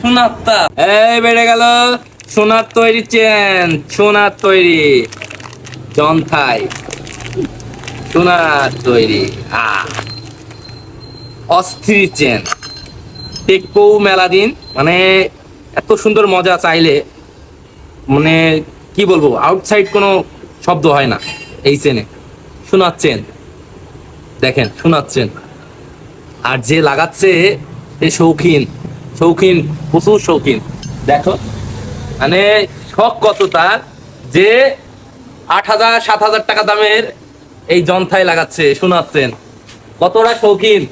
সোনার তা এই বেড়ে গেল সোনার তৈরি চেন, সোনার তৈরি জন্থাই সোনার তৈরি অস্থির চেন। মেলা দিন মানে এত সুন্দর মজা চাইলে মানে কি বলব আউটসাইড কোনো শব্দ হয় না এই চেনে। শোনাচ্ছেন দেখেন শোনাচ্ছেন আর যে লাগাচ্ছে সে শৌখিন। শৌখিন, প্রচুর শৌখিন। দেখো মানে শখ কত তার যে আট হাজার, সাত হাজার টাকা দামের এই যন্ত্রায় লাগাচ্ছে, শোনাচ্ছেন। কতটা শৌখিন।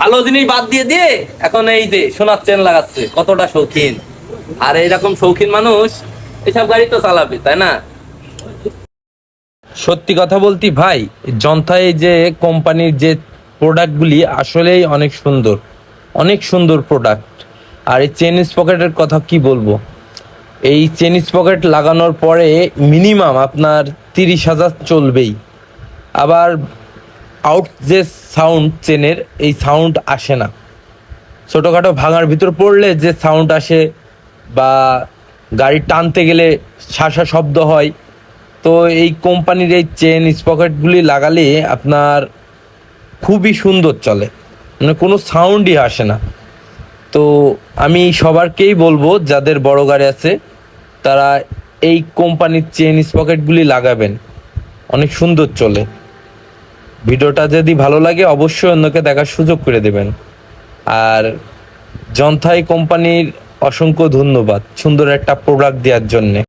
ভালো জিনিস বাদ দিয়ে দিয়ে এখন এই যে শোনাচ্ছেন, লাগাচ্ছে, কতটা শৌখিন। আর এইরকম শৌখিন মানুষ এসব গাড়ি তো চালাবে, তাই না? সত্যি কথা বলতে ভাই যন্থায় যে কোম্পানির যে প্রোডাক্টগুলি আসলেই অনেক সুন্দর। অনেক সুন্দর প্রোডাক্ট আর এই চেনিস পকেটের কথা কি বলব? এই চেনিস পকেট লাগানোর পরে মিনিমাম আপনার তিরিশ হাজার চলবেই। আবার আউট যে সাউন্ড চেনের এই সাউন্ড আসে না। ছোটোখাটো ভাঙার ভিতর পড়লে যে সাউন্ড আসে বা গাড়ি টানতে গেলে শাসা শব্দ হয়, তো এই কোম্পানির এই চেন স্পকেটগুলি লাগালে আপনার খুবই সুন্দর চলে। মানে কোনো সাউন্ডই আসে না। তো আমি সবারকেই বলব, যাদের বড় গাড়ি আছে, তারা এই কোম্পানির চেন স্পকেটগুলি লাগাবেন। অনেক সুন্দর চলে। ভিডিওটা যদি ভালো লাগে, অবশ্যই অন্যকে দেখার সুযোগ করে দেবেন। আর জন্থাই কোম্পানির অসংখ্য ধন্যবাদ সুন্দর একটা প্রোডাক্ট দেওয়ার জন্যে।